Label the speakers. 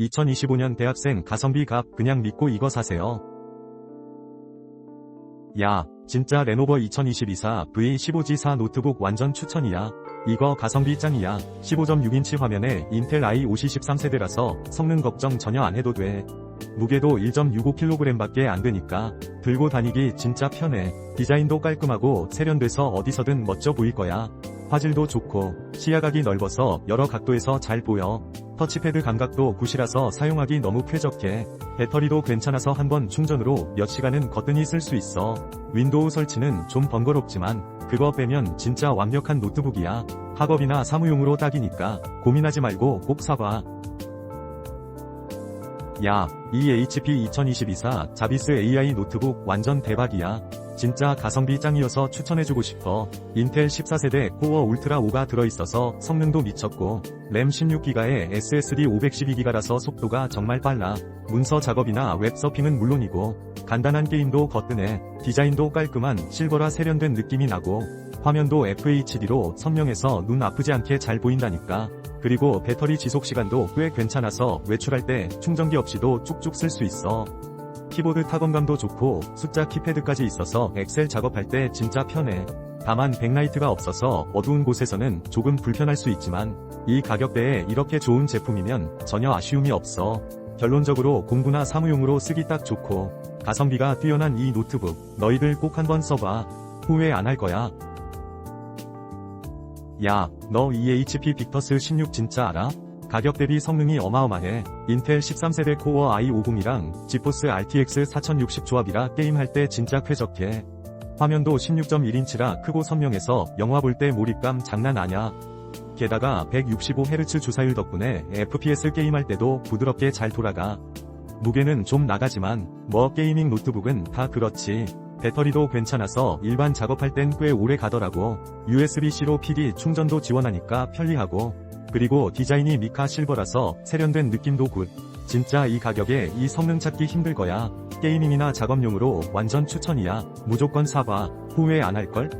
Speaker 1: 2025년 대학생 가성비 값 그냥 믿고 이거 사세요. 야, 진짜 레노버 2024 V15G4 노트북 완전 추천이야. 이거 가성비 짱이야. 15.6인치 화면에 인텔 i5 13세대라서 성능 걱정 전혀 안 해도 돼. 무게도 1.65kg 밖에 안 되니까 들고 다니기 진짜 편해. 디자인도 깔끔하고 세련돼서 어디서든 멋져 보일 거야. 화질도 좋고 시야각이 넓어서 여러 각도에서 잘 보여. 터치패드 감각도 굿이라서 사용하기 너무 쾌적해. 배터리도 괜찮아서 한번 충전으로 몇 시간은 거뜬히 쓸 수 있어. 윈도우 설치는 좀 번거롭지만 그거 빼면 진짜 완벽한 노트북이야. 학업이나 사무용으로 딱이니까 고민하지 말고 꼭 사봐. 야, 이 HP 2024 자비스 AI 노트북 완전 대박이야. 진짜 가성비 짱이어서 추천해주고 싶어. 인텔 14세대 코어 울트라 5가 들어있어서 성능도 미쳤고, 램 16기가에 SSD 512기가라서 속도가 정말 빨라. 문서 작업이나 웹서핑은 물론이고, 간단한 게임도 거뜬해. 디자인도 깔끔한 실버라 세련된 느낌이 나고, 화면도 FHD로 선명해서 눈 아프지 않게 잘 보인다니까. 그리고 배터리 지속 시간도 꽤 괜찮아서 외출할 때 충전기 없이도 쭉쭉 쓸 수 있어. 키보드 타건감도 좋고 숫자 키패드까지 있어서 엑셀 작업할 때 진짜 편해. 다만 백라이트가 없어서 어두운 곳에서는 조금 불편할 수 있지만 이 가격대에 이렇게 좋은 제품이면 전혀 아쉬움이 없어. 결론적으로 공부나 사무용으로 쓰기 딱 좋고 가성비가 뛰어난 이 노트북 너희들 꼭 한번 써봐. 후회 안 할 거야. 야, 너 이 HP 빅터스 16 진짜 알아? 가격 대비 성능이 어마어마해. 인텔 13세대 코어 i50이랑 지포스 RTX 4060 조합이라 게임할 때 진짜 쾌적해. 화면도 16.1인치라 크고 선명해서 영화 볼 때 몰입감 장난 아냐. 게다가 165Hz 주사율 덕분에 FPS 게임할 때도 부드럽게 잘 돌아가. 무게는 좀 나가지만 뭐 게이밍 노트북은 다 그렇지. 배터리도 괜찮아서 일반 작업할 땐 꽤 오래 가더라고. USB-C로 PD 충전도 지원하니까 편리하고. 그리고 디자인이 미카 실버라서 세련된 느낌도 굿. 진짜 이 가격에 이 성능 찾기 힘들 거야. 게이밍이나 작업용으로 완전 추천이야. 무조건 사봐. 후회 안 할걸?